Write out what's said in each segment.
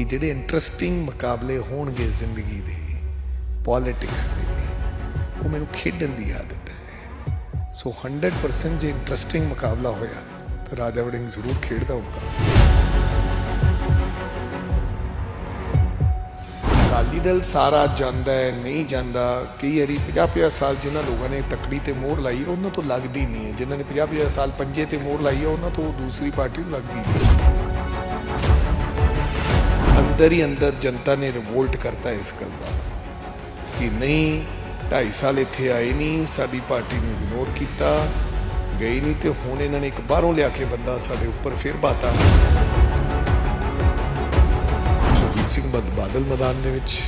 ਕਿ ਜਿਹੜੇ ਇੰਟਰਸਟਿੰਗ ਮੁਕਾਬਲੇ ਹੋਣਗੇ ਜ਼ਿੰਦਗੀ ਦੇ ਪੋਲਿਟਿਕਸ ਦੇ ਉਹ ਮੈਨੂੰ ਖੇਡਣ ਦੀ ਆਦਤ ਹੈ। ਸੋ 100% ਜੇ ਇੰਟਰਸਟਿੰਗ ਮੁਕਾਬਲਾ ਹੋਇਆ, ਤਾਂ ਰਾਜਾ ਵੜਿੰਗ ਜ਼ਰੂਰ ਖੇਡਦਾ ਹੋਊਗਾ। ਅਕਾਲੀ ਦਲ ਸਾਰਾ ਜਾਂਦਾ ਹੈ, ਨਹੀਂ ਜਾਂਦਾ। ਕਈ ਵਾਰੀ 50-50 ਸਾਲ ਜਿਨ੍ਹਾਂ ਲੋਕਾਂ ਨੇ ਤਕੜੀ ਤੇ ਮੋਹਰ ਲਾਈ, ਉਹਨਾਂ ਤੋਂ ਲੱਗਦੀ ਨਹੀਂ ਹੈ। ਜਿਨ੍ਹਾਂ ਨੇ 50-50 ਸਾਲ ਪੰਜੇ ਤੇ ਮੋਹਰ ਲਾਈ ਹੈ, ਉਹਨਾਂ ਤੋਂ ਦੂਸਰੀ ਪਾਰਟੀ ਨੂੰ ਲੱਗਦੀ ਨਹੀਂ। ਅੰਦਰ ਹੀ ਅੰਦਰ ਜਨਤਾ ਨੇ ਰਿਵੋਲਟ ਕਰਤਾ ਇਸ ਗੱਲ ਦਾ ਕਿ ਨਹੀਂ 2.5 ਸਾਲ ਇੱਥੇ ਆਏ ਨਹੀਂ, ਸਾਡੀ ਪਾਰਟੀ ਨੂੰ ਇਗਨੋਰ ਕੀਤਾ ਗਈ ਨਹੀਂ ਤੇ ਹੁਣ ਇਹਨਾਂ ਨੇ ਇੱਕ ਬਾਹਰੋਂ ਲਿਆ ਕੇ ਬੰਦਾ ਸਾਡੇ ਉੱਪਰ ਫਿਰ ਬਾਤਾ ਸੁਖਬੀਰ ਸਿੰਘ ਬਦ- ਬਾਦਲ ਮੈਦਾਨ ਦੇ ਵਿੱਚ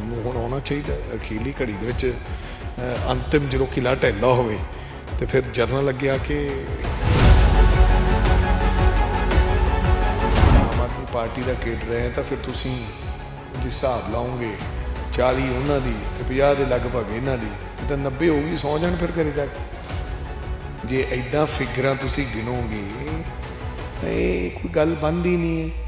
ਨੂੰ ਹੁਣ ਆਉਣਾ ਚਾਹੀਦਾ, ਅਖੀਲੀ ਘੜੀ ਦੇ ਵਿੱਚ ਅੰਤਿਮ ਜਦੋਂ ਕਿਲਾ ਢਹਿੰਦਾ ਹੋਵੇ, ਤੇ ਫਿਰ ਜਰਨ ਲੱਗਿਆ ਕਿ ਪਾਰਟੀ ਦਾ ਕੇਡਰ ਹੈ ਤਾਂ ਫਿਰ ਤੁਸੀਂ ਜੇ ਹਿਸਾਬ ਲਾਓਗੇ 40 ਉਹਨਾਂ ਦੀ ਤੇ 50 ਦੇ ਲਗਭਗ ਇਹਨਾਂ ਦੀ ਤਾਂ 90 ਹੋ ਗਈ ਸੌ ਜਾਣ ਫਿਰ ਕਰੇ ਜਾ ਕੇ। ਜੇ ਐਦਾਂ ਫਿਗਰਾਂ ਤੁਸੀਂ ਗਿਣੋਗੇ ਤਾਂ ਇਹ ਕੋਈ ਗੱਲ ਬਣਦੀ ਨਹੀਂ ਹੈ।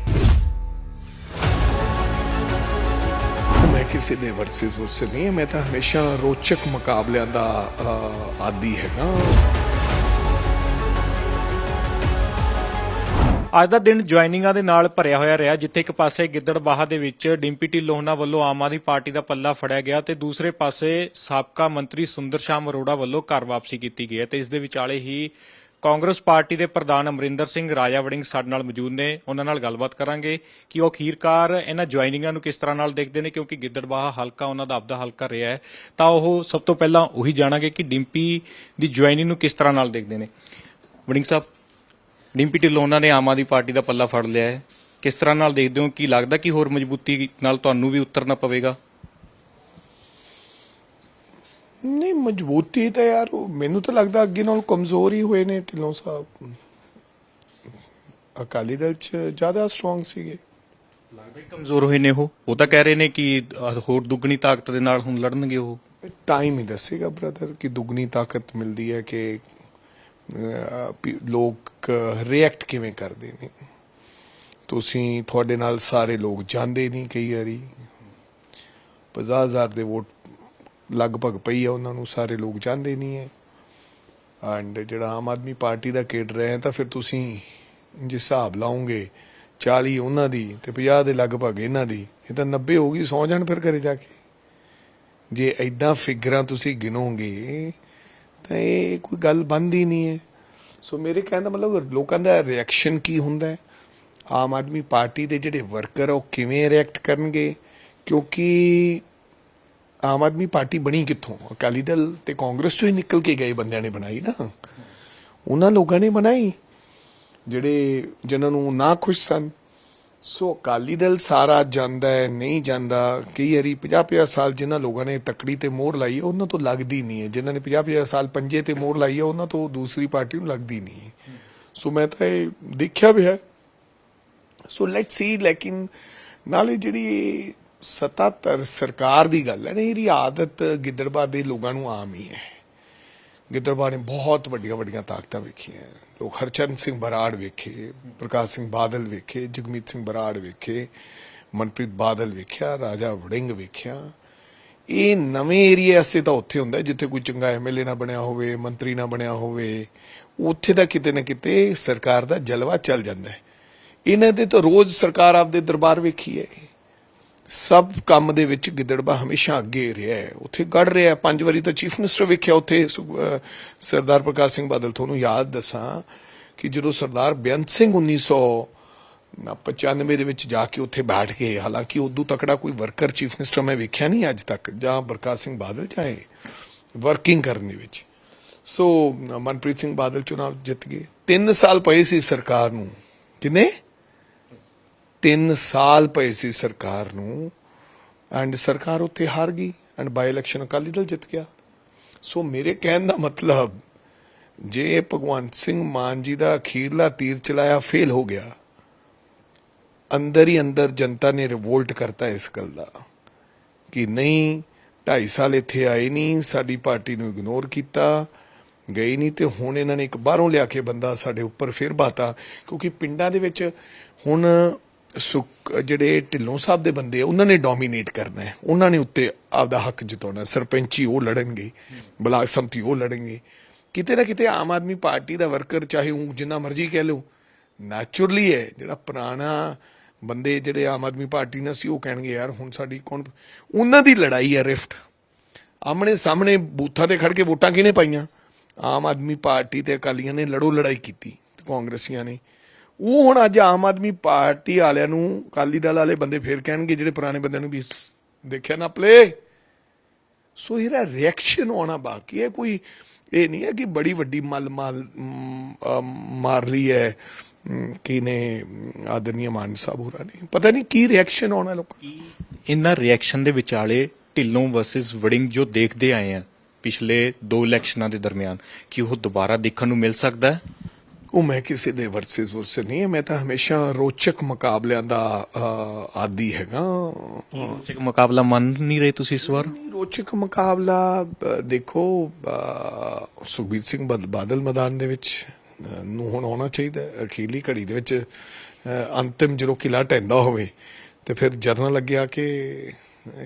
ਮੈਂ ਕਿਸੇ ਦੇ ਵਰਸੇ ਉਸ ਨਹੀਂ ਮੈਂ ਤਾਂ ਹਮੇਸ਼ਾ ਰੋਚਕ ਮੁਕਾਬਲਿਆਂ ਦਾ ਅਹ, ਆਦੀ ਹੈਗਾ। ਅੱਜ ਦਾ ਦਿਨ ਜੁਆਇਨਿੰਗਾਂ ਦੇ ਨਾਲ ਭਰਿਆ ਹੋਇਆ ਰਿਹਾ, ਜਿੱਥੇ ਇੱਕ ਪਾਸੇ ਗਿੱਦੜਬਾਹਾ ਦੇ ਵਿੱਚ ਡਿੰਪੀ ਢਿੱਲੋਂ ਉਹਨਾਂ ਵੱਲੋਂ ਆਮ ਆਦਮੀ ਪਾਰਟੀ ਦਾ ਪੱਲਾ ਫੜਿਆ ਗਿਆ ਤੇ ਦੂਸਰੇ ਪਾਸੇ ਸਾਬਕਾ ਮੰਤਰੀ ਸੁੰਦਰ ਸ਼ਾਮ ਅਰੋੜਾ ਵੱਲੋਂ ਘਰ ਵਾਪਸੀ ਕੀਤੀ ਗਈ ਹੈ ਤੇ ਇਸ ਦੇ ਵਿਚਾਲੇ ਹੀ ਕਾਂਗਰਸ ਪਾਰਟੀ ਦੇ ਪ੍ਰਧਾਨ ਅਮਰਿੰਦਰ ਸਿੰਘ ਰਾਜਾ ਵੜਿੰਗ ਸਾਡੇ ਨਾਲ ਮੌਜੂਦ ਨੇ। ਉਹਨਾਂ ਨਾਲ ਗੱਲਬਾਤ ਕਰਾਂਗੇ ਕਿ ਉਹ ਅਖੀਰਕਾਰ ਇਹਨਾਂ ਜੁਆਇਨਿੰਗਾਂ ਨੂੰ ਕਿਸ ਤਰ੍ਹਾਂ ਨਾਲ ਦੇਖਦੇ ਨੇ, ਕਿਉਂਕਿ ਗਿੱਦੜਬਾਹਾ ਹਲਕਾ ਉਹਨਾਂ ਦਾ ਆਪਦਾ ਹਲਕਾ ਰਿਹਾ ਹੈ। ਤਾਂ ਉਹ ਸਭ ਤੋਂ ਪਹਿਲਾਂ ਉਹੀ ਜਾਣਾਂਗੇ ਕਿ ਡਿੰਪੀ ਦੀ ਜੁਆਇਨਿੰਗ ਨੂੰ ਕਿਸ ਤਰ੍ਹਾਂ ਨਾਲ ਦੇਖਦੇ ਨੇ। ਵੜਿੰਗ ਸਾਹਿਬ ਡਿੰਪੀ ਢਿੱਲੋਂ ਉਹਨਾਂ ਨੇ ਆਮ ਆਦਮੀ ਪਾਰਟੀ ਦਾ ਪੱਲਾ ਫੜ ਲਿਆ ਹੈ। ਕਿਸ ਤਰ੍ਹਾਂ ਨਾਲ ਦੇਖਦੇ ਹੋ? ਕੀ ਲੱਗਦਾ ਕਿ ਹੋਰ ਮਜ਼ਬੂਤੀ ਨਾਲ ਤੁਹਾਨੂੰ ਵੀ ਉਤਰਨਾ ਪਵੇਗਾ? ਨਹੀਂ ਮਜ਼ਬੂਤੀ ਤਾਂ ਯਾਰ ਮੈਨੂੰ ਤਾਂ ਲੱਗਦਾ ਅੱਗੇ ਨਾਲ ਕਮਜ਼ੋਰ ਹੀ ਹੋਏ ਨੇ ਢਿੱਲੋਂ ਸਾਹਿਬ। ਅਕਾਲੀ ਦਲ ਚ ਜ਼ਿਆਦਾ ਸਟਰੋਂਗ ਸੀਗੇ। ਲੱਗਦਾ ਕਮਜ਼ੋਰ ਹੋਏ ਨੇ ਉਹ? ਉਹ ਤਾਂ ਕਹਿ ਰਹੇ ਨੇ ਕਿ ਹੋਰ ਦੁੱਗਣੀ ਤਾਕਤ ਦੇ ਨਾਲ ਹੁਣ ਲੜਨਗੇ ਉਹ। ਟਾਈਮ ਹੀ ਦੱਸੇਗਾ ਬ੍ਰਦਰ ਕਿ ਦੁੱਗਣੀ ਤਾਕਤ ਮਿਲਦੀ ਹੈ ਕਿ ਲੋਕ ਰਿਐਕਟ ਕਿਵੇਂ ਕਰਦੇ ਨੇ? ਤੁਸੀਂ ਤੁਹਾਡੇ ਨਾਲ ਸਾਰੇ ਲੋਕ ਜਾਂਦੇ ਨਹੀਂ ਕਈ ਵਾਰੀ। 50000 ਦੇ ਵੋਟ ਲਗਭਗ ਪਈ ਆ, ਉਹਨਾਂ ਨੂੰ ਸਾਰੇ ਲੋਕ ਜਾਂਦੇ ਨਹੀਂ ਹੈ। ਐਂਡ ਜਿਹੜਾ ਆਮ ਆਦਮੀ ਪਾਰਟੀ ਦਾ ਕੇਡਰ ਹੈ, ਤਾਂ ਫਿਰ ਤੁਸੀਂ ਜੇ ਹਿਸਾਬ ਲਾਉਂਗੇ 40 ਉਹਨਾਂ ਦੀ ਤੇ 50 ਦੇ ਲਗਭਗ ਇਹਨਾਂ ਦੀ, ਇਹ ਤਾਂ 90 ਹੋ ਗਈ, ਸੌ ਜਾਣ ਫਿਰ ਘਰੇ ਜਾ ਕੇ। ਜੇ ਐਦਾਂ ਫਿਗਰਾਂ ਤੁਸੀਂ ਗਿਣੋਗੇ ਤਾਂ ਇਹ ਕੋਈ ਗੱਲ ਬਣਦੀ ਨਹੀਂ ਹੈ। ਸੋ ਮੇਰੇ ਕਹਿਣ ਦਾ ਮਤਲਬ ਲੋਕਾਂ ਦਾ ਰਿਐਕਸ਼ਨ ਕੀ ਹੁੰਦਾ ਹੈ? ਆਮ ਆਦਮੀ ਪਾਰਟੀ ਦੇ ਜਿਹੜੇ ਵਰਕਰ ਆ, ਉਹ ਕਿਵੇਂ ਰਿਐਕਟ ਕਰਨਗੇ? ਕਿਉਂਕਿ ਆਮ ਆਦਮੀ ਪਾਰਟੀ ਬਣੀ ਕਿੱਥੋਂ? ਅਕਾਲੀ ਦਲ ਤੇ ਕਾਂਗਰਸ ਚੋਂ ਹੀ ਨਿਕਲ ਕੇ ਗਏ ਬੰਦਿਆਂ ਨੇ ਬਣਾਈ ਨਾ। ਉਹਨਾਂ ਲੋਕਾਂ ਨੇ ਬਣਾਈ, ਜਿਹੜੇ ਜਿਨ੍ਹਾਂ ਨੂੰ ਨਾ ਖੁਸ਼ ਸਨ। ਸੋ ਅਕਾਲੀ ਦਲ ਸਾਰਾ ਜਾਂਦਾ ਹੈ ਨਹੀਂ ਜਾਂਦਾ ਕਈ ਵਾਰੀ 50-50 ਸਾਲ ਜਿਨ੍ਹਾਂ ਲੋਕਾਂ ਨੇ ਤਕੜੀ ਤੇ ਮੋਹਰ ਲਾਈ ਹੈ, ਉਹਨਾਂ ਤੋਂ ਲੱਗਦੀ ਨਹੀਂ ਹੈ। ਜਿਨ੍ਹਾਂ ਨੇ 50-50 ਸਾਲ ਪੰਜੇ ਤੇ ਮੋਹਰ ਲਾਈ ਹੈ ਉਹਨਾਂ ਤੋਂ ਦੂਸਰੀ ਪਾਰਟੀ ਨੂੰ ਲੱਗਦੀ ਨਹੀਂ ਹੈ। ਸੋ ਮੈਂ ਤਾਂ ਇਹ ਦੇਖਿਆ ਵੀ ਹੈ। ਸੋ ਲੈਟਸ ਸੀ ਲੇਕਿਨ ਨਾਲੇ ਜਿਹੜੀ ਸਤਾਤਰ ਸਰਕਾਰ ਦੀ ਗੱਲ ਹੈ ਨਾ ਇਹਦੀ ਆਦਤ ਗਿੱਦੜਬਾਹ ਦੇ ਲੋਕਾਂ ਨੂੰ ਆਮ ਹੀ ਹੈ। ਗਿੱਦੜਬਾਹ ਨੇ ਬਹੁਤ ਵੱਡੀਆਂ ਵੱਡੀਆਂ ਤਾਕਤਾਂ ਵੇਖੀਆਂ। ਲੋਕ ਹਰਚੰਦ ਸਿੰਘ ਬਰਾੜ ਵੇਖੇ, ਪ੍ਰਕਾਸ਼ ਸਿੰਘ ਬਾਦਲ ਵੇਖੇ, ਜਗਮੀਤ ਸਿੰਘ ਬਰਾੜ ਵੇਖੇ, ਮਨਪ੍ਰੀਤ ਬਾਦਲ ਵੇਖਿਆ, ਰਾਜਾ ਵੜਿੰਗ ਵੇਖਿਆ। ਇਹ ਨਵੇਂ ਏਰੀਆ ਐਸੇ ਤਾਂ ਉੱਥੇ ਹੁੰਦਾ ਹੈ ਜਿੱਥੇ ਕੋਈ ਚੰਗਾ ਐਮਐਲਏ ਨਾ ਬਣਿਆ ਹੋਵੇ, ਮੰਤਰੀ ਨਾ ਬਣਿਆ ਹੋਵੇ, ਉੱਥੇ ਤਾਂ ਕਿਤੇ ਨਾ ਕਿਤੇ ਸਰਕਾਰ ਦਾ ਜਲਵਾ ਚੱਲ ਜਾਂਦਾ ਹੈ। ਇਹਨਾਂ ਦੇ ਤਾਂ ਰੋਜ਼ ਸਰਕਾਰ ਆਪਦੇ ਦਰਬਾਰ ਵੇਖੀ ਹੈ। ਸਭ ਕੰਮ ਦੇ ਵਿੱਚ ਗਿੱਦੜਬਾ ਹਮੇਸ਼ਾ ਅੱਗੇ ਰਿਹਾ ਹੈ। ਉੱਥੇ ਗੜ ਰਿਹਾ ਹੈ। ਪੰਜ ਵਾਰੀ ਤਾਂ ਚੀਫ ਮਿਨਿਸਟਰ ਵੇਖਿਆ ਉੱਥੇ। ਸਰਦਾਰ ਪ੍ਰਕਾਸ਼ ਸਿੰਘ ਬਾਦਲ, ਤੁਹਾਨੂੰ ਯਾਦ ਦੱਸਾਂ ਕਿ ਜਦੋਂ ਸਰਦਾਰ ਬੇਅੰਤ ਸਿੰਘ 1995 ਦੇ ਵਿੱਚ ਜਾ ਕੇ ਉੱਥੇ ਬੈਠ ਕੇ ਹਾਲਾਂਕਿ ਉਦੋਂ ਤਕੜਾ ਕੋਈ ਵਰਕਰ ਚੀਫ ਮਿਨਿਸਟਰ ਮੈਂ ਵੇਖਿਆ ਨਹੀਂ ਅੱਜ ਤੱਕ, ਜਾਂ ਪ੍ਰਕਾਸ਼ ਸਿੰਘ ਬਾਦਲ ਚਾਹੇ ਵਰਕਿੰਗ ਕਰਨ ਦੇ ਵਿੱਚ। ਸੋ ਮਨਪ੍ਰੀਤ ਸਿੰਘ ਬਾਦਲ ਚੁਣਾਵ ਜਿੱਤ ਗਏ। 3 ਸਾਲ ਪਏ ਸੀ ਸਰਕਾਰ ਨੂੰ। ਕਿੰਨੇ? 3 ਸਾਲ ਪਏ ਸੀ ਸਰਕਾਰ ਨੂੰ ਐਂਡ ਸਰਕਾਰ ਉੱਥੇ ਹਾਰ ਗਈ and by election Akali Dal ਜਿੱਤ ਗਿਆ। ਸੋ ਮੇਰੇ ਕਹਿਣ ਦਾ ਮਤਲਬ, ਜੇ ਭਗਵੰਤ ਸਿੰਘ ਮਾਨ ਜੀ ਦਾ ਅਖੀਰਲਾ ਤੀਰ ਚਲਾਇਆ ਫੇਲ ਹੋ ਗਿਆ, ਅੰਦਰ ਹੀ ਅੰਦਰ ਜਨਤਾ ਨੇ ਰਿਵੋਲਟ ਕਰਤਾ ਇਸ ਗੱਲ ਦਾ, ਕਿ ਨਹੀਂ 2.5 ਸਾਲ ਇੱਥੇ ਆਏ ਨਹੀਂ, ਸਾਡੀ ਪਾਰਟੀ ਨੂੰ ਇਗਨੋਰ ਕੀਤਾ ਗਈ ਨਹੀਂ, ਤੇ ਹੁਣ ਇਹਨਾਂ ਨੇ ਇੱਕ ਬਾਹਰੋਂ ਲਿਆ ਕੇ ਬੰਦਾ ਸਾਡੇ ਉੱਪਰ ਫਿਰ ਬਾਤਾ, ਕਿਉਂਕਿ ਪਿੰਡਾਂ ਦੇ ਵਿੱਚ ਹੁਣ ਸੁਖ ਜਿਹੜੇ ਢਿੱਲੋਂ ਸਾਹਿਬ ਦੇ ਬੰਦੇ ਉਹਨਾਂ ਨੇ ਡੋਮੀਨੇਟ ਕਰਨਾ ਹੈ। ਉਹਨਾਂ ਨੇ ਉੱਤੇ ਆਪਦਾ ਹੱਕ ਜਿਤਾਉਣਾ ਸਰਪੰਚੀ ਉਹ ਲੜਨਗੇ ਬਲਾਕ ਸੰਮਤੀ ਉਹ ਲੜਨਗੇ। ਕਿਤੇ ਨਾ ਕਿਤੇ ਆਮ ਆਦਮੀ ਪਾਰਟੀ ਦਾ ਵਰਕਰ, ਚਾਹੇ ਉਹ ਜਿੰਨਾ ਮਰਜ਼ੀ ਕਹਿ ਲਓ ਨੈਚੁਰਲੀ ਹੈ। ਜਿਹੜਾ ਪੁਰਾਣਾ ਬੰਦੇ, ਜਿਹੜੇ ਆਮ ਆਦਮੀ ਪਾਰਟੀ ਨਾਲ ਸੀ, ਉਹ ਕਹਿਣਗੇ, ਯਾਰ, ਹੁਣ ਸਾਡੀ ਕੌਣ ਉਹਨਾਂ ਦੀ ਲੜਾਈ ਹੈ ਰਿਫਟ। ਆਮਣੇ ਸਾਹਮਣੇ ਬੂਥਾਂ ਤੇ ਖੜ ਕੇ ਵੋਟਾਂ ਕਿਹਨੇ ਪਾਈਆਂ? ਆਮ ਆਦਮੀ ਪਾਰਟੀ ਤੇ ਅਕਾਲੀਆਂ ਨੇ ਲੜੋ ਲੜਾਈ ਕੀਤੀ, ਕਾਂਗਰਸੀਆਂ ਨੇ। ਉਹ ਹੁਣ ਅੱਜ ਆਮ ਆਦਮੀ ਪਾਰਟੀ ਵਾਲਿਆਂ ਨੂੰ ਅਕਾਲੀ ਦਲ ਵਾਲੇ ਬੰਦੇ ਫੇਰ ਕਹਿਣਗੇ ਜਿਹੜੇ ਪੁਰਾਣੇ ਬੰਦਿਆਂ ਨੂੰ ਵੀ ਦੇਖਿਆ ਨਾ ਪਲੇ। ਸੋ ਇਹਦਾ ਰਿਐਕਸ਼ਨ ਆਉਣਾ ਬਾਕੀ ਹੈ ਕੋਈ ਇਹ ਨਹੀਂ ਹੈ ਕਿ ਬੜੀ ਵੱਡੀ ਮਲ ਮਾਲ ਮਾਰ ਲਈ ਹੈ ਮ, ਕਿਨੇ ਆਦਰਨੀय ਮਾਨ ਸਾਹਿਬ ਹੋਰਾਂ ਨੇ। ਪਤਾ ਨਹੀਂ ਕੀ ਰਿਐਕਸ਼ਨ ਆਉਣਾ ਲੋਕਾਂ ਦਾ। ਇਹਨਾਂ ਰਿਐਕਸ਼ਨ ਦੇ ਵਿਚਾਲੇ ਢਿੱਲੋਂ ਵਰਸਸ ਵੜਿੰਗ ਜੋ ਦੇਖਦੇ ਆਏ ਆ ਪਿਛਲੇ ਦੋ ਇਲੈਕਸ਼ਨਾਂ ਦੇ ਦਰਮਿਆਨ ਕਿ ਉਹ ਦੁਬਾਰਾ ਦੇਖਣ ਨੂੰ ਮਿਲ ਸਕਦਾ ਹੈ? ਉਹ ਮੈਂ ਕਿਸੇ ਦੇ ਵਰਸਸ ਵਰਸੇ ਨਹੀਂ ਮੈਂ ਤਾਂ ਹਮੇਸ਼ਾ ਰੋਚਕ ਮੁਕਾਬਲਿਆਂ ਦਾ ਆਦੀ ਹੈਗਾ ਇੱਕ ਮੁਕਾਬਲਾ ਮੰਨ ਨਹੀਂ ਰਹੇ ਤੁਸੀਂ ਇਸ ਵਾਰ ਰੋਚਕ ਮੁਕਾਬਲਾ ਦੇਖੋ ਸੁਖਬੀਰ ਸਿੰਘ ਬਦ- ਬਾਦਲ ਮੈਦਾਨ ਦੇ ਵਿੱਚ ਨੂੰ ਹੁਣ ਆਉਣਾ ਚਾਹੀਦਾ ਹੈ। ਅਖੀਰਲੀ ਘੜੀ ਦੇ ਵਿੱਚ ਅੰਤਿਮ ਜਦੋਂ ਕਿਲਾ ਟੈਂਦਾ ਹੋਵੇ ਤੇ ਫਿਰ ਜਰਨ ਲੱਗਿਆ ਕਿ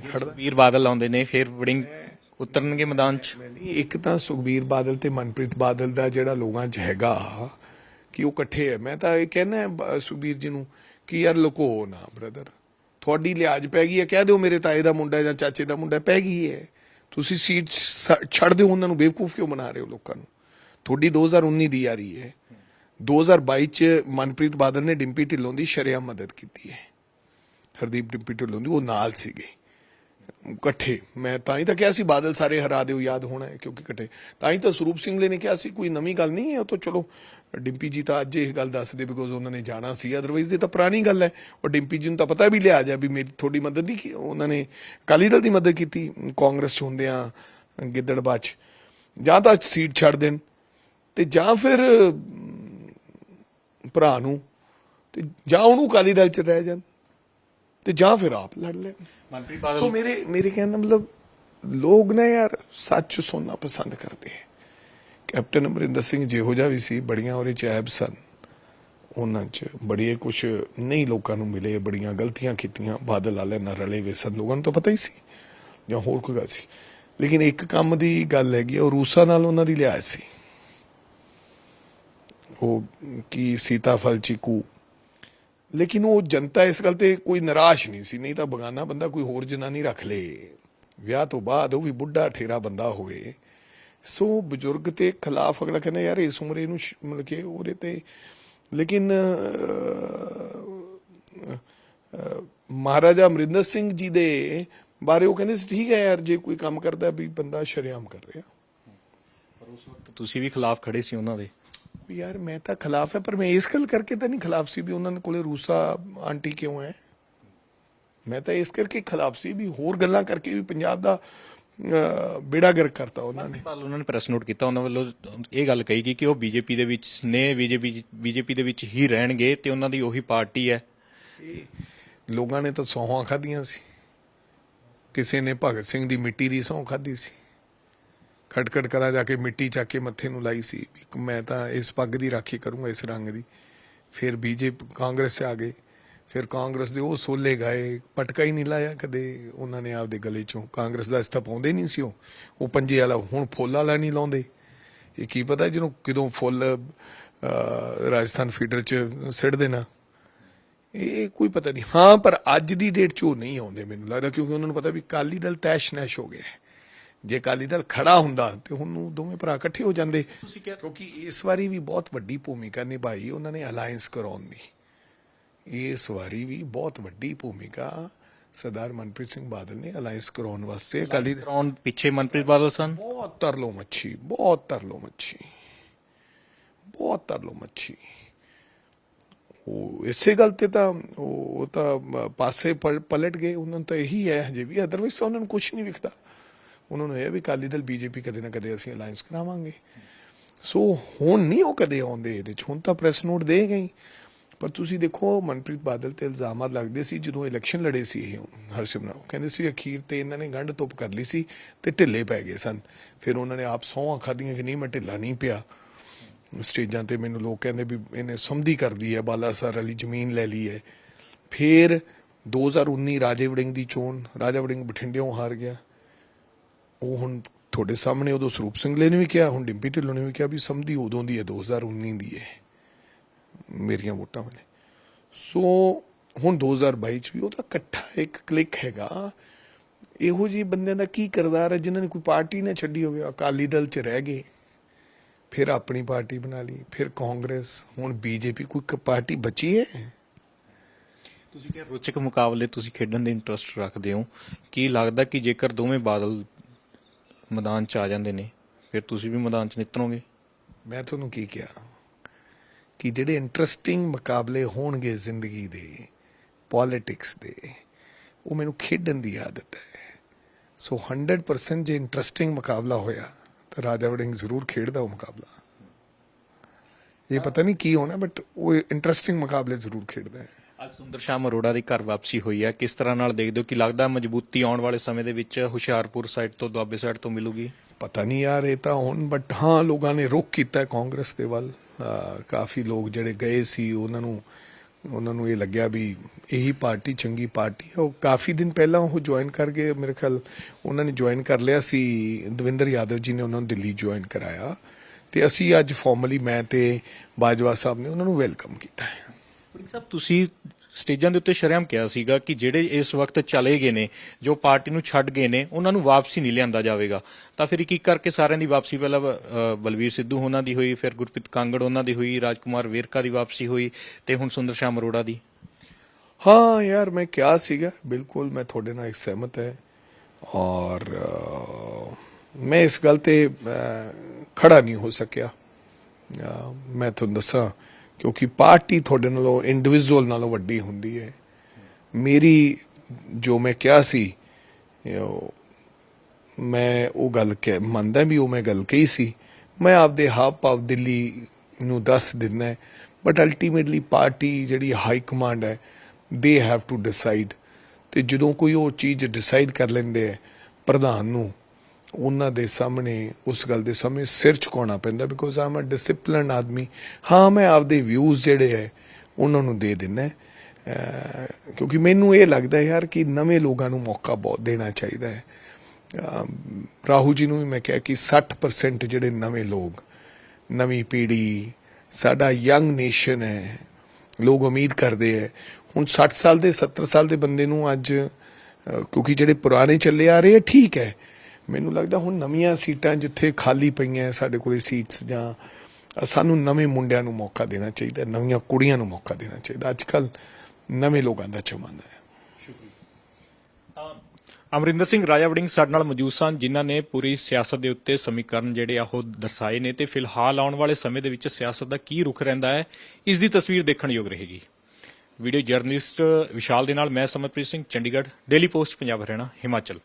ਖੜਦਾ ਵੀਰ ਬਾਦਲ ਆਉਂਦੇ ਨੇ ਫਿਰ ਵੜਿੰਗ ਉਤਰਨਗੇ ਮੈਦਾਨ 'ਚ ਇੱਕ ਤਾਂ ਸੁਖਬੀਰ ਬਾਦਲ ਤੇ ਮਨਪ੍ਰੀਤ ਬਾਦਲ ਦਾ ਜਿਹੜਾ ਲੋਕਾਂ 'ਚ ਹੈਗਾ ਕਿ ਉਹ ਇਕੱਠੇ ਹੈ। ਮੈਂ ਤਾਂ ਇਹ ਕਹਿੰਦਾ ਬ- ਜੀ ਨੂੰ ਕਿ ਯਾਰ ਲੁਕੋ ਨਾ ਬ੍ਰਦਰ ਤੁਹਾਡੀ ਲਿਆਜ ਪੈ ਗਈ ਹੈ, ਕਹਿ ਦਿਓ ਮੇਰੇ ਤਾਏ ਦਾ ਮੁੰਡਾ ਜਾਂ ਚਾਚੇ ਦਾ ਮੁੰਡਾ ਪੈ ਗਈ ਹੈ। ਤੁਸੀਂ ਸੀਟ ਛੱਡ ਦਿਓ ਉਹਨਾਂ ਨੂੰ, ਬੇਵਕੂਫ ਕਿਉਂ ਬਣਾ ਰਹੇ ਹੋ ਲੋਕਾਂ ਨੂੰ? ਤੁਹਾਡੀ 2019 ਦੀ ਯਾਰੀ ਹੈ। 2022 ਚ ਮਨਪ੍ਰੀਤ ਬਾਦਲ ਨੇ ਡਿੰਪੀ ਢਿੱਲੋਂ ਦੀ ਸ਼ਰੇਆਮ ਮਦਦ ਕੀਤੀ ਹੈ। ਹਰਦੀਪ ਡਿੰਪੀ ਢਿੱਲੋਂ ਦੀ, ਉਹ ਨਾਲ ਸੀਗੇ। ਇਕੱਠੇ। ਮੈਂ ਤਾਂ ਹੀ ਤਾਂ ਕਿਹਾ ਸੀ, ਬਾਦਲ ਸਾਰੇ ਹਰਾ ਦਿਓ, ਯਾਦ ਹੋਣਾ ਹੈ ਕਿਉਂਕਿ ਇਕੱਠੇ। ਤਾਂ ਹੀ ਤਾਂ ਸਰੂਪ ਸਿੰਘ ਨੇ ਕਿਹਾ ਸੀ, ਕੋਈ ਨਵੀਂ ਗੱਲ ਨਹੀਂ ਹੈ, ਉਹ ਤਾਂ ਚਲੋ, ਡਿੰਪੀ ਜੀ ਤਾਂ ਅੱਜ ਇਹ ਗੱਲ ਦੱਸਦੇ ਬਿਕੋਜ਼ ਉਹਨਾਂ ਨੇ ਜਾਣਾ ਸੀ ਅਦਰਵਾਈਜ਼ ਇਹ ਤਾਂ ਪੁਰਾਣੀ ਗੱਲ ਹੈ। ਔਰ ਡਿੰਪੀ ਜੀ ਨੂੰ ਤਾਂ ਪਤਾ ਵੀ ਲਿਆ ਜਾ ਵੀ ਮੇਰੀ ਥੋੜੀ ਮਦਦ ਨਹੀਂ ਉਹਨਾਂ ਨੇ ਅਕਾਲੀ ਦਲ ਦੀ ਮਦਦ ਕੀਤੀ, ਕਾਂਗਰਸ ਚ ਹੁੰਦਿਆਂ ਗਿੱਦੜਬਾਹ ਚ ਜਾਂ ਤਾਂ ਸੀਟ ਛੱਡ ਦੇਣ ਤੇ ਜਾਂ ਫਿਰ ਭਰਾ ਨੂੰ ਤੇ ਜਾਂ ਉਹਨੂੰ ਅਕਾਲੀ ਦਲ ਚ ਰਹਿ ਜਾਣ। ਤੇ ਜਾਂ ਫਿਰ ਆਪ ਲੜ ਲੈਣ। ਮਨਪ੍ਰੀਤ ਸੋ ਬਾਦਲ ਮੇਰੇ ਮੇਰੇ ਕਹਿਣ ਦਾ ਮਤਲਬ ਲੋਕ ਨਾ ਯਾਰ ਸੱਚ ਸੁਣਨਾ ਪਸੰਦ ਕਰਦੇ ਹੈ। ਕੈਪਟਨ ਅਮਰਿੰਦਰ ਸਿੰਘ ਜਿਹੋ ਜਿਹਾ ਵੀ ਸੀ ਬੜੀਆਂ ਉਹਦੇ ਚ ਐਬ ਸਨ। ਉਹਨਾਂ ਚ ਬੜੀਏ ਕੁਝ ਨਹੀਂ ਲੋਕਾਂ ਨੂੰ ਮਿਲੇ ਬੜੀਆਂ ਗਲਤੀਆਂ ਕੀਤੀਆਂ। ਬਾਦਲ ਵਾਲੇ ਨਾਲ ਰਲੇ ਵੇ ਸਨ ਲੋਕਾਂ ਨੂੰ ਤਾਂ ਪਤਾ ਹੀ ਸੀ ਜਾਂ ਹੋਰ ਕੋਈ ਗੱਲ ਸੀ। ਲੇਕਿਨ ਇੱਕ ਕੰਮ ਦੀ ਗੱਲ ਹੈਗੀ ਉਹ ਰੂਸਾ ਨਾਲ ਉਹਨਾਂ ਦੀ ਲਿਆਇ ਸੀ। ਉਹ ਕੀ ਸੀਤਾਫਲ ਚੀਕੂ ਲੇਕਿਨ ਉਹ ਜਨਤਾ ਇਸ ਗੱਲ ਤੇ ਕੋਈ ਨਿਰਾਸ਼ ਨਹੀਂ ਸੀ, ਨਹੀਂ ਤਾਂ ਬਗਾਨਾ ਬੰਦਾ ਕੋਈ ਹੋਰ ਜਨਾਨੀ ਰੱਖ ਲੇ। ਵਿਆਹ ਤੋਂ ਬਾਅਦ ਉਹ ਵੀ ਬੁੱਢਾ ਠੇਰਾ ਬੰਦਾ ਹੋਵੇ। ਸੋ ਬਜ਼ੁਰਗ ਤੇ ਖਿਲਾਫ ਅਗਲਾ ਕਹਿੰਦਾ, ਯਾਰ ਇਸ ਉਮਰੇ ਇਹਨੂੰ ਮਤਲਬ ਕਿ ਉਹਦੇ ਤੇ ਲੇਕਿਨ ਮਹਾਰਾਜਾ ਅਮਰਿੰਦਰ ਸਿੰਘ ਜੀ ਦੇ ਬਾਰੇ ਉਹ ਕਹਿੰਦੇ ਸੀ, ਠੀਕ ਹੈ ਯਾਰ, ਜੇ ਕੋਈ ਕੰਮ ਕਰਦਾ ਵੀ ਬੰਦਾ ਸ਼ਰੇਆਮ ਕਰ ਰਿਹਾ। ਪਰ ਉਸ ਵਕਤ ਤੁਸੀਂ ਵੀ ਖਿਲਾਫ ਖੜੇ ਸੀ ਉਹਨਾਂ ਦੇ। ਵੀ ਯਾਰ ਮੈਂ ਤਾਂ ਖਿਲਾਫ ਹੈ ਪਰ ਮੈਂ ਇਸ ਗੱਲ ਕਰਕੇ ਤਾਂ ਨਹੀਂ ਖਿਲਾਫ ਸੀ ਵੀ ਉਹਨਾਂ ਦੇ ਕੋਲੇ ਰੂਸਾ ਆਂਟੀ ਕਿਉਂ ਹੈ? ਮੈਂ ਤਾਂ ਇਸ ਕਰਕੇ ਖਿਲਾਫ ਸੀ ਵੀ ਹੋਰ ਗੱਲਾਂ ਕਰਕੇ ਵੀ ਪੰਜਾਬ ਦਾ ਬੇੜਾ ਗਰਕ ਕਰਤਾ ਉਹਨਾਂ ਨੇ। ਬਾਦਲ ਉਹਨਾਂ ਨੇ ਪ੍ਰੈਸ ਨੋਟ ਕੀਤਾ ਉਹਨਾਂ ਵੱਲੋਂ ਇਹ ਗੱਲ ਕਹੀ ਗਈ ਕਿ ਉਹ ਬੀਜੇਪੀ ਦੇ ਵਿੱਚ ਨੇ ਬੀਜੇਪੀ ਬੀਜੇਪੀ ਦੇ ਵਿੱਚ ਹੀ ਰਹਿਣਗੇ ਤੇ ਉਹਨਾਂ ਦੀ ਉਹੀ ਪਾਰਟੀ ਹੈ। ਲੋਕਾਂ ਨੇ ਤਾਂ ਸੌਹਾਂ ਖਾਧੀਆਂ ਸੀ। ਕਿਸੇ ਨੇ ਭਗਤ ਸਿੰਘ ਦੀ ਮਿੱਟੀ ਦੀ ਸਹੁੰ ਖਾਧੀ ਸੀ। ਖਟਖਟ ਕਰਾ ਜਾ ਕੇ ਮਿੱਟੀ ਚੱਕ ਕੇ ਮੱਥੇ ਨੂੰ ਲਾਈ ਸੀ। ਮੈਂ ਤਾਂ ਇਸ ਪੱਗ ਦੀ ਰਾਖੀ ਕਰੂੰਗਾ, ਇਸ ਰੰਗ ਦੀ। ਫਿਰ ਬੀਜੇਪੀ, ਕਾਂਗਰਸ ਆ ਗਏ। ਫਿਰ ਕਾਂਗਰਸ ਦੇ ਉਹ ਸੋਲੇ ਗਾਏ, ਪਟਕਾ ਹੀ ਨਹੀਂ ਲਾਇਆ ਕਦੇ। ਉਹਨਾਂ ਨੇ ਆਪਦੇ ਗਲੇ ਚੋਂ, ਕਾਂਗਰਸ ਦਾ ਇਸਤਾ ਪਾਉਂਦੇ ਨਹੀਂ ਸੀ ਉਹ। ਉਹ ਪੰਜੇ ਵਾਲਾ ਹੁਣ ਫੁੱਲ ਵਾਲਾ ਨਹੀਂ ਲਾਉਂਦੇ। ਇਹ ਕੀ ਪਤਾ ਜਿਹਨੂੰ ਕਿਦੋਂ ਫੁੱਲ ਰਾਜਸਥਾਨ ਫੀਡਰ 'ਚ ਸਿੱਟ ਦੇਣਾ ਇਹ ਕੋਈ ਪਤਾ ਨਹੀਂ। ਹਾਂ, ਪਰ ਅੱਜ ਦੀ ਡੇਟ 'ਚ ਉਹ ਨਹੀਂ ਆਉਂਦੇ ਮੈਨੂੰ ਲੱਗਦਾ ਕਿਉਂਕਿ ਉਹਨਾਂ ਨੂੰ ਪਤਾ ਵੀ ਕਾਲੀ ਦਲ ਤੈਸ਼ ਨੈਸ਼ ਹੋ ਗਿਆ ਹੈ। ਜੇ ਕਾਲੀ ਦਲ ਖੜਾ ਹੁੰਦਾ ਤੇ ਹੁਣ ਨੂੰ ਦੋਵੇਂ ਭਰਾ ਇਕੱਠੇ ਹੋ ਜਾਂਦੇ। ਤੁਸੀਂ ਕਿਹਾ ਕਿਉਂਕਿ ਇਸ ਵਾਰੀ ਵੀ ਬਹੁਤ ਵੱਡੀ ਭੂਮਿਕਾ ਨਿਭਾਈ ਉਹਨਾਂ ਨੇ ਅਲਾਈਅੰਸ ਕਰਾਉਣ ਦੀ। ਇਸ ਵਾਰੀ ਵੀ ਬਹੁਤ ਵੱਡੀ ਭੂਮਿਕਾ ਸਰਦਾਰ ਮਨਪ੍ਰੀਤ ਸਿੰਘ ਬਾਦਲ ਨੇ ਅਲਾਈਅੰਸ ਕਰਾਉਣ ਵਾਸਤੇ। ਅਕਾਲੀ ਕਰਾਉਣ ਪਿੱਛੇ ਮਨਪ੍ਰੀਤ ਬਾਦਲ ਸਨ? ਬਹੁਤ ਤਰਲੋ ਮੱਛੀ ਬਹੁਤ ਤਰਲੋ ਮੱਛੀ। ਬਹੁਤ ਤਰਲੋ ਮੱਛੀ। ਉਹ ਇਸੇ ਗੱਲ ਤੇ ਤਾਂ ਉਹ ਤਾਂ ਪਾਸੇ ਪਲ- ਪਲਟ ਗਏ ਉਹਨਾਂ ਨੂੰ ਤਾਂ ਇਹੀ ਹੈ ਹਜੇ ਵੀ ਅਦਰਵਾਈਜ਼ ਉਹਨਾਂ ਨੂੰ ਕੁਝ ਨਹੀਂ ਵਿਖਦਾ। ਉਹਨਾਂ ਨੂੰ ਇਹ ਹੈ ਵੀ ਕਾਲੀ ਦਲ ਬੀਜੇਪੀ ਕਦੇ ਨਾ ਕਦੇ ਅਸੀਂ ਅਲਾਈਅੰਸ ਕਰਾਵਾਂਗੇ। ਸੋ ਹੁਣ ਨਹੀਂ ਉਹ ਕਦੇ ਆਉਂਦੇ ਇਹਦੇ ਚ। ਹੁਣ ਤਾਂ ਪ੍ਰੈਸ ਨੋਟ ਦੇ ਗਈ ਪਰ ਤੁਸੀਂ ਦੇਖੋ, ਮਨਪ੍ਰੀਤ ਬਾਦਲ ਤੇ ਇਲਜ਼ਾਮਾਤ ਲੱਗਦੇ ਸੀ ਜਦੋਂ ਇਲੈਕਸ਼ਨ ਲੜੇ ਸੀ ਇਹ ਹਰਸਿਮਰਤ ਉਹ ਕਹਿੰਦੇ ਸੀ, ਅਖੀਰ ਤੇ ਇਹਨਾਂ ਨੇ ਗੰਢ ਤੁਪ ਕਰ ਲਈ ਸੀ ਤੇ ਢਿੱਲੇ ਪੈ ਗਏ ਸਨ। ਫਿਰ ਉਹਨਾਂ ਨੇ ਆਪ ਸੌਂਹਾਂ ਖਾਧੀਆਂ ਕਿ ਨਹੀਂ, ਮੈਂ ਢਿੱਲਾ ਨਹੀਂ ਪਿਆ। ਸਟੇਜਾਂ ਤੇ ਮੈਨੂੰ ਲੋਕ ਕਹਿੰਦੇ ਵੀ ਇਹਨੇ ਸਮਝੀ ਕਰਦੀ ਹੈ ਬਾਲਾਸਰ ਵਾਲੀ ਜ਼ਮੀਨ ਲੈ ਲਈ ਹੈ। ਫਿਰ 2019 ਰਾਜੇ ਵੜਿੰਗ ਦੀ ਚੋਣ, ਰਾਜਾ ਵੜਿੰਗ ਬਠਿੰਡਿਓਂ ਹਾਰ ਗਿਆ। ਉਹ ਹੁਣ ਤੁਹਾਡੇ ਸਾਹਮਣੇ ਉਦੋਂ ਸਰੂਪ ਸਿੰਘਲੇ ਨੇ ਵੀ ਕਿਹਾ, ਹੁਣ ਡਿੰਪੀ ਢਿੱਲੋਂ ਨੇ ਵੀ ਕਿਹਾ ਵੀ ਸਮਝੀ ਉਦੋਂ ਦੀ ਹੈ 2019 ਦੀ ਹੈ। ਮੇਰੀਆਂ ਵੋਟਾਂ ਵੇਲੇ। ਸੋ ਹੁਣ 2022 ਚ ਵੀ ਉਹਦਾ ਇਕੱਠਾ ਇੱਕ ਕਲਿੱਕ ਹੈਗਾ। ਇਹੋ ਜਿਹੇ ਬੰਦਿਆਂ ਦਾ ਕੀ ਕਰਦਾਰ ਹੈ, ਜਿਨ੍ਹਾਂ ਨੇ ਕੋਈ ਪਾਰਟੀ ਨਾ ਛੱਡੀ ਹੋਵੇ, ਅਕਾਲੀ ਦਲ ਚ ਰਹਿ ਗਏ, ਫਿਰ ਆਪਣੀ ਪਾਰਟੀ ਬਣਾ ਲਈ, ਫਿਰ ਕਾਂਗਰਸ, ਹੁਣ ਬੀਜੇਪੀ ਕੋਈ ਪਾਰਟੀ ਬਚੀ ਹੈ? ਤੁਸੀਂ ਕਿਹਾ ਰੋਚਕ ਮੁਕਾਬਲੇ ਤੁਸੀਂ ਖੇਡਣ ਦੇ ਇੰਟਰਸਟ ਰੱਖਦੇ ਹੋ। ਕੀ ਲੱਗਦਾ ਕਿ ਜੇਕਰ ਦੋਵੇਂ ਬਾਦਲ ਮੈਦਾਨ 'ਚ ਆ ਜਾਂਦੇ ਨੇ ਫਿਰ ਤੁਸੀਂ ਵੀ ਮੈਦਾਨ 'ਚ ਨਿਤਰੋਗੇ ਮੈਂ ਤੁਹਾਨੂੰ ਕੀ ਕਿਹਾ? ਕਿ ਜਿਹੜੇ ਇੰਟਰਸਟਿੰਗ ਮੁਕਾਬਲੇ ਹੋਣਗੇ ਜ਼ਿੰਦਗੀ ਦੇ ਪੋਲਿਟਿਕਸ ਦੇ ਉਹ ਮੈਨੂੰ ਖੇਡਣ ਦੀ ਆਦਤ ਹੈ। ਸੋ 100% ਜੇ ਇੰਟਰਸਟਿੰਗ ਮੁਕਾਬਲਾ ਹੋਇਆ ਤਾਂ ਰਾਜਾ ਵੜਿੰਗ ਜ਼ਰੂਰ ਖੇਡਦਾ ਉਹ ਮੁਕਾਬਲਾ। ਇਹ ਪਤਾ ਨਹੀਂ ਕੀ ਹੋਣਾ ਬਟ ਉਹ ਇੰਟਰਸਟਿੰਗ ਮੁਕਾਬਲੇ ਜ਼ਰੂਰ ਖੇਡਦਾ ਹੈ। ਅੱਜ ਸੁੰਦਰ ਸ਼ਾਮ ਅਰੋੜਾ ਦੀ ਘਰ ਵਾਪਸੀ ਹੋਈ ਹੈ। ਕਿਸ ਤਰ੍ਹਾਂ ਨਾਲ ਦੇਖਦੇ ਹੋ? ਕਿ ਲੱਗਦਾ ਮਜ਼ਬੂਤੀ ਆਉਣ ਵਾਲੇ ਸਮੇਂ ਦੇ ਵਿੱਚ ਹੁਸ਼ਿਆਰਪੁਰ ਸਾਈਡ ਤੋਂ ਦੁਆਬੇ ਸਾਈਡ ਤੋਂ ਮਿਲੂਗੀ? ਪਤਾ ਨਹੀਂ ਯਾਰ ਇਹ ਤਾਂ ਹੁਣ ਬਟ ਹਾਂ ਲੋਕਾਂ ਨੇ ਰੁਖ ਕੀਤਾ ਹੈ ਕਾਂਗਰਸ ਦੇ ਵੱਲ। ਕਾਫੀ ਲੋਕ ਜਿਹੜੇ ਗਏ ਸੀ ਉਹਨਾਂ ਨੂੰ ਉਹਨਾਂ ਨੂੰ ਇਹ ਲੱਗਿਆ ਵੀ ਇਹੀ ਪਾਰਟੀ ਚੰਗੀ ਪਾਰਟੀ ਹੈ। ਉਹ ਕਾਫੀ ਦਿਨ ਪਹਿਲਾਂ ਉਹ ਜੁਆਇਨ ਕਰ ਗਏ ਮੇਰੇ ਖਿਆਲ ਉਹਨਾਂ ਨੇ ਜੁਆਇਨ ਕਰ ਲਿਆ ਸੀ। ਦਵਿੰਦਰ ਯਾਦਵ ਜੀ ਨੇ ਉਹਨਾਂ ਨੂੰ ਦਿੱਲੀ ਜੁਆਇਨ ਕਰਾਇਆ। ਤੇ ਅਸੀਂ ਅੱਜ ਫਾਰਮਲੀ ਮੈਂ ਤੇ ਬਾਜਵਾ ਸਾਹਿਬ ਨੇ ਉਹਨਾਂ ਨੂੰ ਵੈਲਕਮ ਕੀਤਾ ਹੈ। ਸਾਹਿਬ ਤੁਸੀਂ ਸਟੇਜਾਂ ਦੇ ਉੱਤੇ ਸ਼ਰਮ ਕਿਹਾ ਸੀਗਾ ਕਿ ਜਿਹੜੇ ਇਸ ਵਕਤ ਚਲੇ ਗਏ ਨੇ ਜੋ ਪਾਰਟੀ ਨੂੰ ਛੱਡ ਗਏ ਨੇ ਉਹਨਾਂ ਨੂੰ ਵਾਪਸੀ ਨਹੀਂ ਲਿਆਂਦਾ ਜਾਵੇਗਾ। ਤਾਂ ਫਿਰ ਇੱਕ ਇੱਕ ਕਰਕੇ ਸਾਰਿਆਂ ਦੀ ਵਾਪਸੀ ਪਹਿਲਾਂ ਅ, ਬਲਵੀਰ ਸਿੱਧੂ ਉਹਨਾਂ ਦੀ ਹੋਈ ਫਿਰ ਗੁਰਪ੍ਰੀਤ ਕਾਂਗੜ ਉਹਨਾਂ ਦੀ ਹੋਈ ਰਾਜਕੁਮਾਰ ਵੇਰਕਾ ਦੀ ਵਾਪਸੀ ਹੋਈ ਤੇ ਹੁਣ ਸੁੰਦਰ ਸ਼ਾਮ ਅਰੋੜਾ ਦੀ। ਹਾਂ ਯਾਰ ਮੈਂ ਕਿਹਾ ਸੀਗਾ ਬਿਲਕੁਲ ਮੈਂ ਤੁਹਾਡੇ ਨਾਲ ਇੱਕ ਸਹਿਮਤ ਹੈ ਔਰ ਅਹ, ਮੈਂ ਇਸ ਗੱਲ ਤੇ ਅਹ, ਖੜਾ ਨਹੀਂ ਹੋ ਸਕਿਆ। ਅਹ, ਮੈਂ ਤੁਹਾਨੂੰ ਦੱਸਾਂ ਕਿਉਂਕਿ ਪਾਰਟੀ ਤੁਹਾਡੇ ਨਾਲੋਂ ਇੰਡੀਵਿਜੂਅਲ ਨਾਲੋਂ ਵੱਡੀ ਹੁੰਦੀ ਹੈ। ਮੇਰੀ ਜੋ ਮੈਂ ਕਿਹਾ ਸੀ ਉਹ, ਮੈਂ ਉਹ ਗੱਲ ਕਹਿ ਮੰਨਦਾ ਵੀ ਉਹ ਮੈਂ ਗੱਲ ਕਹੀ ਸੀ। ਮੈਂ ਆਪਦੇ ਹਾਵ ਭਾਵ ਦਿੱਲੀ ਨੂੰ ਦੱਸ ਦਿੰਦਾ ਬਟ ਅਲਟੀਮੇਟਲੀ ਪਾਰਟੀ ਜਿਹੜੀ ਹਾਈ ਕਮਾਂਡ ਹੈ ਦੇ ਹੈਵ ਟੂ ਡਿਸਾਈਡ ਤੇ ਜਦੋਂ ਕੋਈ ਉਹ ਚੀਜ਼ ਡਿਸਾਈਡ ਕਰ ਲੈਂਦੇ ਹੈ ਪ੍ਰਧਾਨ ਨੂੰ ਉਹਨਾਂ ਦੇ ਸਾਹਮਣੇ ਉਸ ਗੱਲ ਦੇ ਸਾਹਮਣੇ ਸਿਰ ਝੁਕਾਉਣਾ ਪੈਂਦਾ ਬਿਕੋਜ਼ ਆਮ ਅ ਡਿਸਪਲਿਨਡ ਆਦਮੀ। ਹਾਂ ਮੈਂ ਆਪਦੇ ਵਿਊਜ਼ ਜਿਹੜੇ ਹੈ ਉਹਨਾਂ ਨੂੰ ਦੇ ਦਿੰਦਾ ਕਿਉਂਕਿ ਮੈਨੂੰ ਇਹ ਲੱਗਦਾ ਯਾਰ ਕਿ ਨਵੇਂ ਲੋਕਾਂ ਨੂੰ ਮੌਕਾ ਬਹੁਤ ਦੇਣਾ ਚਾਹੀਦਾ ਹੈ ਅਮ ਜੀ ਨੂੰ ਵੀ ਮੈਂ ਕਿਹਾ ਕਿ 60% ਜਿਹੜੇ ਨਵੇਂ ਲੋਕ ਨਵੀਂ ਪੀੜ੍ਹੀ ਸਾਡਾ ਯੰਗ ਨੇਸ਼ਨ ਹੈ ਲੋਕ ਉਮੀਦ ਕਰਦੇ ਹੈ ਹੁਣ 60 ਸਾਲ ਦੇ 70 ਸਾਲ ਦੇ ਬੰਦੇ ਨੂੰ ਅੱਜ ਅਹ, ਕਿਉਂਕਿ ਜਿਹੜੇ ਪੁਰਾਣੇ ਚੱਲੇ ਆ ਰਹੇ ਆ ਠੀਕ ਹੈ ਮੈਨੂੰ ਲੱਗਦਾ ਹੁਣ ਨਵੀਆਂ ਸੀਟਾਂ ਜਿੱਥੇ ਖਾਲੀ ਪਈਆਂ ਸਾਡੇ ਕੋਲੇ ਸੀਟਸ ਜਾਂ ਸਾਨੂੰ ਨਵੇਂ ਮੁੰਡਿਆਂ ਨੂੰ ਮੌਕਾ ਦੇਣਾ ਚਾਹੀਦਾ, ਨਵੀਆਂ ਕੁੜੀਆਂ ਨੂੰ ਮੌਕਾ ਦੇਣਾ ਚਾਹੀਦਾ। ਅੱਜ ਕੱਲ ਨਵੇਂ ਲੋਕਾਂ ਦਾ ਜ਼ਮਾਨਾ ਹੈ। ਅਮਰਿੰਦਰ ਸਿੰਘ ਰਾਜਾ ਵੜਿੰਗ ਸਾਡੇ ਨਾਲ ਮੌਜੂਦ ਸਨ, ਜਿਨ੍ਹਾਂ ਨੇ ਪੂਰੀ ਸਿਆਸਤ ਦੇ ਉੱਤੇ ਸਮੀਕਰਨ ਜਿਹੜੇ ਆ ਉਹ ਦਰਸਾਏ ਨੇ ਤੇ ਫਿਲਹਾਲ ਆਉਣ ਵਾਲੇ ਸਮੇਂ ਦੇ ਵਿੱਚ ਸਿਆਸਤ ਦਾ ਕੀ ਰੁਖ ਰਹਿੰਦਾ ਹੈ, ਇਸ ਦੀ ਤਸਵੀਰ ਦੇਖਣ ਯੋਗ ਰਹੇਗੀ। ਵੀਡੀਓ ਜਰਨਲਿਸਟ ਵਿਸ਼ਾਲ ਦੇ ਨਾਲ ਮੈਂ ਸਮਰਪ੍ਰੀਤ ਸਿੰਘ ਚੰਡੀਗੜ੍ਹ, ਡੇਲੀ ਪੋਸਟ, ਪੰਜਾਬ ਹਰਿਆਣਾ, ਹਿਮਾਚਲ।